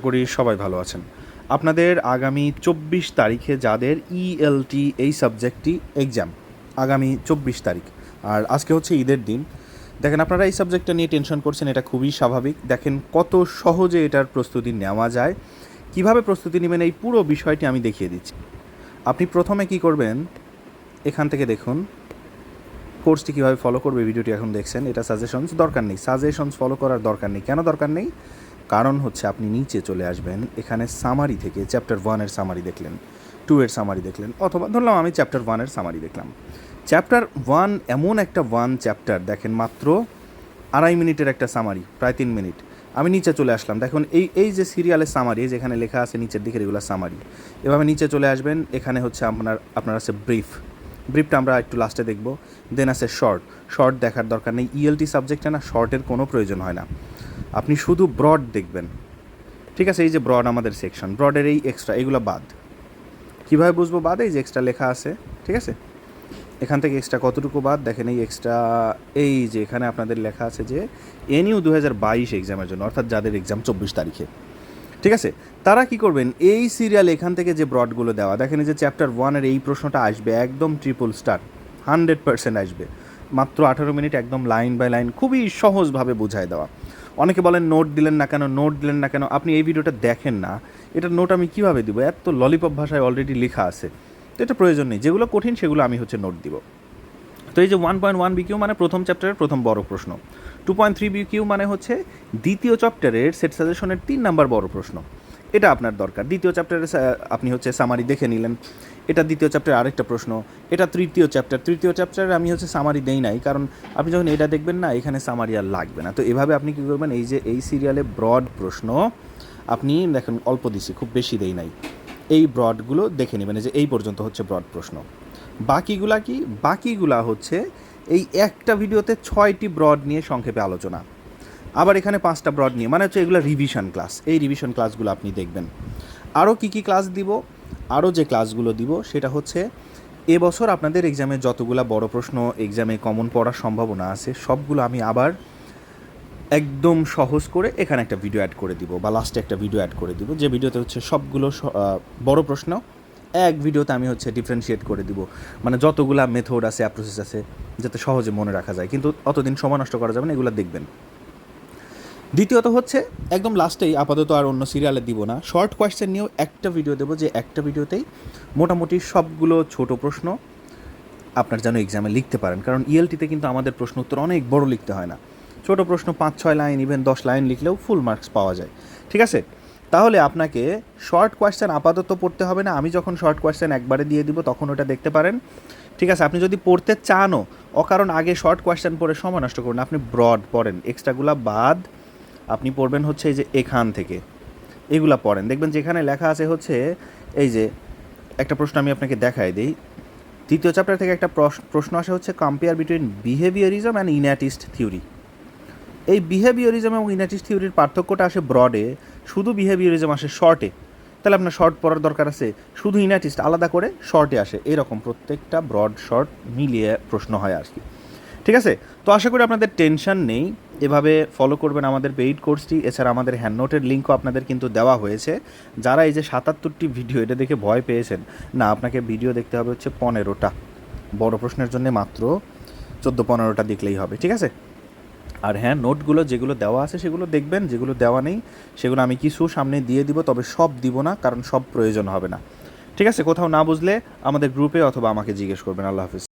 করি সবাই ভালো আছেন। আপনাদের আগামী চব্বিশ তারিখে যাদের ইএলটি এই সাবজেক্টটি এক্সাম আগামী চব্বিশ তারিখ। আর আজকে হচ্ছে ঈদের দিন। দেখেন, আপনারা এই সাবজেক্টটা নিয়ে টেনশন করছেন, এটা খুবই স্বাভাবিক। দেখেন, কত সহজে এটার প্রস্তুতি নেওয়া যায়। কীভাবে প্রস্তুতি নেবেন, এই পুরো বিষয়টি আমি দেখিয়ে দিচ্ছি। আপনি প্রথমে কি করবেন, এখান থেকে দেখুন, কোর্সটি কীভাবে ফলো করবে, ভিডিওটি এখন দেখছেন, এটা সাজেশনস দরকার নেই। সাজেশনস ফলো করার দরকার নেই। কেন দরকার নেই? কারণ হচ্ছে আপনি নিচে চলে আসবেন, এখানে সামারি থেকে চ্যাপ্টার ওয়ানের সামারি দেখলেন টু এর সামারি দেখলেন, অথবা ধরলাম আমি চ্যাপ্টার ওয়ানের সামারি দেখলাম। চ্যাপ্টার ওয়ান এমন একটা ওয়ান চ্যাপ্টার দেখেন মাত্র আড়াই মিনিটের একটা সামারি প্রায় তিন মিনিট। আমি নিচে চলে আসলাম, দেখুন এই এই যে সিরিয়ালের সামারি যেখানে লেখা আছে নিচের দিকে রেগুলার সামারি এভাবে নিচে চলে আসবেন, এখানে হচ্ছে আপনার আপনার আছে ব্রিফ ব্রিফটা আমরা একটু লাস্টে দেখব দেন আছে শর্ট শর্ট দেখার দরকার নেই ইএলটি সাবজেক্টে না শর্টের কোনো প্রয়োজন হয় না। আপনি শুধু ব্রড দেখবেন। ঠিক আছে, এই যে ব্রড আমাদের সেকশন ব্রডের এই এক্সট্রা এগুলো বাদ। কীভাবে বুঝব বাদ? এই যে এক্সট্রা লেখা আছে, ঠিক আছে? এখান থেকে এক্সট্রা কতটুকু বাদ? দেখেন এই এক্সট্রা এই যে এখানে আপনাদের লেখা আছে যে, এনইউ দু হাজার বাইশ এক্সামের জন্য, অর্থাৎ যাদের এক্সাম চব্বিশ তারিখে। ঠিক আছে? তারা কি করবেন? এই সিরিয়াল এখান থেকে যে ব্রডগুলো দেওয়া, দেখেন যে চ্যাপ্টার ওয়ানের এই প্রশ্নটা আসবে, একদম ট্রিপল স্টার হান্ড্রেড পার্সেন্ট আসবে। মাত্র আঠারো মিনিট একদম লাইন বাই লাইন খুবই সহজভাবে বোঝায় দেওয়া। অনেকে বলেন নোট দিলেন না কেন নোট দিলেন না কেন, আপনি এই ভিডিওটা দেখেন না। এটা নোট আমি কীভাবে দিব? এত ললিপপ ভাষায় অলরেডি লেখা আছে। তো এটা প্রয়োজন নেই, যেগুলো কঠিন সেগুলো আমি হচ্ছে নোট দিব। তো এই যে ওয়ান পয়েন্ট ওয়ান বিকিউ মানে প্রথম চ্যাপ্টারের প্রথম বড় প্রশ্ন। টু পয়েন্ট থ্রি বিকিউ মানে হচ্ছে দ্বিতীয় চ্যাপ্টারের সেট সাজেশনের তিন নাম্বার বড় প্রশ্ন। এটা আপনার দরকার। দ্বিতীয় চ্যাপ্টারে আপনি হচ্ছে সামারি দেখে নিলেন। এটা দ্বিতীয় চ্যাপ্টার আরেকটা প্রশ্ন। এটা তৃতীয় চ্যাপ্টার তৃতীয় চ্যাপ্টারে আমি হচ্ছে সামারি দেই নাই, কারণ আপনি যখন এটা দেখবেন না, এখানে সামারি আর লাগবে না। তো এভাবে আপনি কী করবেন, এই যে এই সিরিয়ালে ব্রড প্রশ্ন, আপনি দেখেন অল্প দিছি, খুব বেশি দেই নাই। এই ব্রডগুলো দেখে নেবেন যে এই পর্যন্ত হচ্ছে ব্রড প্রশ্ন। বাকিগুলা কি? বাকিগুলা হচ্ছে এই একটা ভিডিওতে ছয়টি ব্রড নিয়ে সংক্ষেপে আলোচনা। আবার এখানে পাঁচটা ব্রড নিয়ে মানে হচ্ছে এগুলো রিভিশন ক্লাস এই রিভিশন ক্লাসগুলো আপনি দেখবেন। আরও কী কী ক্লাস দিব? আরও যে ক্লাসগুলো দিব, সেটা হচ্ছে এবছর আপনাদের এক্সামে যতগুলা বড় প্রশ্ন এক্সামে কমন পড়ার সম্ভাবনা আছে, সবগুলো আমি আবার একদম সহজ করে এখানে একটা ভিডিও অ্যাড করে দিব বা লাস্টে একটা ভিডিও অ্যাড করে দিব। যে ভিডিওতে হচ্ছে সবগুলো বড় প্রশ্ন, এক ভিডিওতে আমি হচ্ছে ডিফারেন্সিয়েট করে দিব। মানে যতগুলা মেথড আছে অ্যাপ্রোসেস আছে, যাতে সহজে মনে রাখা যায়। কিন্তু অতদিন সময় নষ্ট করা যাবে না, এগুলো দেখবেন। দ্বিতীয়ত হচ্ছে, একদম লাস্টেই আপাতত আর অন্য সিরিয়ালে দিব না। শর্ট কোয়েশ্চেন নিয়েও একটা ভিডিও দেবো যে একটা ভিডিওতেই মোটামুটি সবগুলো ছোট প্রশ্ন আপনার যেন এক্সামে লিখতে পারেন। কারণ ইএলটিতে কিন্তু আমাদের প্রশ্ন উত্তর অনেক বড় লিখতে হয় না। ছোট প্রশ্ন পাঁচ ছয় লাইন ইভেন দশ লাইন লিখলেও ফুল মার্কস পাওয়া যায়। ঠিক আছে? তাহলে আপনাকে শর্ট কোয়েশ্চেন আপাতত পড়তে হবে না। আমি যখন শর্ট কোয়েশ্চেন একবারে দিয়ে দিব, তখন ওটা দেখতে পারেন। ঠিক আছে? আপনি যদি পড়তে চানও, অকারণ আগে শর্ট কোয়েশ্চেন পড়ে সময় নষ্ট করুন আপনি ব্রড পড়েন। এক্সট্রাগুলা বাদ আপনি পড়বেন হচ্ছে এই যে এখান থেকে। এগুলা পড়েন। দেখবেন যেখানে লেখা আছে হচ্ছে, এই যে একটা প্রশ্ন আমি আপনাকে দেখাই দিই। তৃতীয় চ্যাপ্টার থেকে একটা প্রশ- প্রশ্ন আসে হচ্ছে compare between behaviourism and innatist theory এই বিহেভিয়ারিজম এবং ইনাটিস্ট থিওরির পার্থক্যটা আসে ব্রডে শুধু বিহেভিয়ারিজম আসে শর্টে তাহলে আপনার শর্ট পড়ার দরকার আছে, শুধু ইনাটিস্ট আলাদা করে শর্টে আসে। এরকম প্রত্যেকটা ব্রড শর্ট মিলিয়ে প্রশ্ন হয় আর কি ঠিক আছে? তো আশা করি আপনাদের টেনশন নেই। এভাবে ফলো করবেন আমাদের পেইড কোর্সটি এছাড়া আমাদের হ্যান্ড নোটের লিঙ্কও আপনাদের কিন্তু দেওয়া হয়েছে। যারা এই যে সাতাত্তরটি ভিডিও এটা দেখে ভয় পেয়েছেন, না, আপনাকে ভিডিও দেখতে হবে হচ্ছে পনেরোটা। বড় প্রশ্নের জন্য মাত্র চোদ্দ, পনেরোটা দেখলেই হবে, ঠিক আছে? আর হ্যাঁ নোটগুলো যেগুলো দেওয়া আছে, সেগুলো দেখবেন, যেগুলো দেওয়া নেই, সেগুলো আমি কিছু সামনে দিয়ে দিব, তবে সব দিব না, কারণ সব প্রয়োজন হবে না। ঠিক আছে? কোথাও না বুঝলে আমাদের গ্রুপে অথবা আমাকে জিজ্ঞেস করবেন। আল্লাহ হাফিজ।